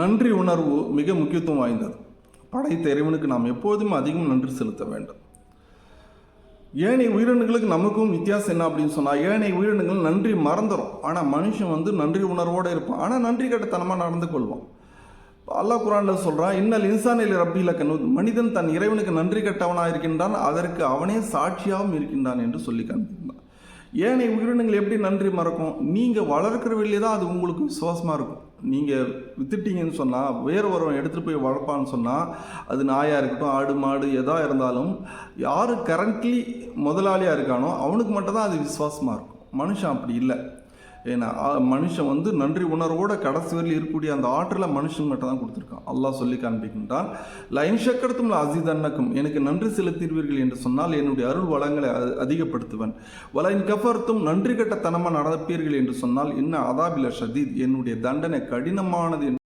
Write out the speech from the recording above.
நன்றி உணர்வு மிக முக்கியத்துவம் வாய்ந்தது. படைத்த இறைவனுக்கு நாம் எப்போதும் அதிகம் நன்றி செலுத்த வேண்டும். ஏனைய உயிரினங்களுக்கு நமக்கும் வித்தியாசம் என்ன அப்படின்னு சொன்னால் ஏனைய உயிரினங்கள் நன்றி மறந்துடும் ஆனால் மனுஷன் வந்து நன்றி உணர்வோடு இருப்பான். ஆனால் நன்றி கட்டத்தனமாக நடந்து கொள்வான். அல்லாஹ் குரானில் சொல்கிறான் இன்னல் இன்சானில் ரப்பியில் கண்ணு மனிதன் தன் இறைவனுக்கு நன்றி கட்டவனாக இருக்கின்றான் அதற்கு அவனே சாட்சியாகவும் இருக்கின்றான் என்று சொல்லி காண்பிக்கிறான். ஏனைய உயிரினங்கள் எப்படி நன்றி மறக்கும்? நீங்கள் வளர்க்குற வெளியே தான் அது உங்களுக்கு விசுவாசமாக இருக்கும். நீங்கள் வித்துட்டீங்கன்னு சொன்னால் வேறு ஒருவன் எடுத்துகிட்டு போய் வளர்ப்பான்னு சொன்னால் அது நாயாக இருக்கட்டும் ஆடு மாடு எதாக இருந்தாலும் யார் கரண்ட்லி முதலாளியாக இருக்கானோ அவனுக்கு மட்டும்தான் அது விசுவாசமாக இருக்கும். மனுஷன் அப்படி இல்லை. ஏன்னா மனுஷன் வந்து நன்றி உணர்வோடு கடைசி வரையில் இருக்கக்கூடிய அந்த ஆற்றலை மனுஷன் மட்டும் தான் கொடுத்துருக்கான். அல்லாஹ் சொல்லி காண்பிக்கின்றான். லைன் சக்கரத்தும் அசிதன்னக்கும் எனக்கு நன்றி செலுத்தீர்கள் என்று சொன்னால் என்னுடைய அருள் வளங்களை அதிகப்படுத்துவேன் அதிகப்படுத்துவன். வலைன் கஃபர்த்தும் நன்றி கட்டத்தனமாக நடப்பீர்கள் என்று சொன்னால் என்ன அதாபில ஷதீத் என்னுடைய தண்டனை கடினமானது என்று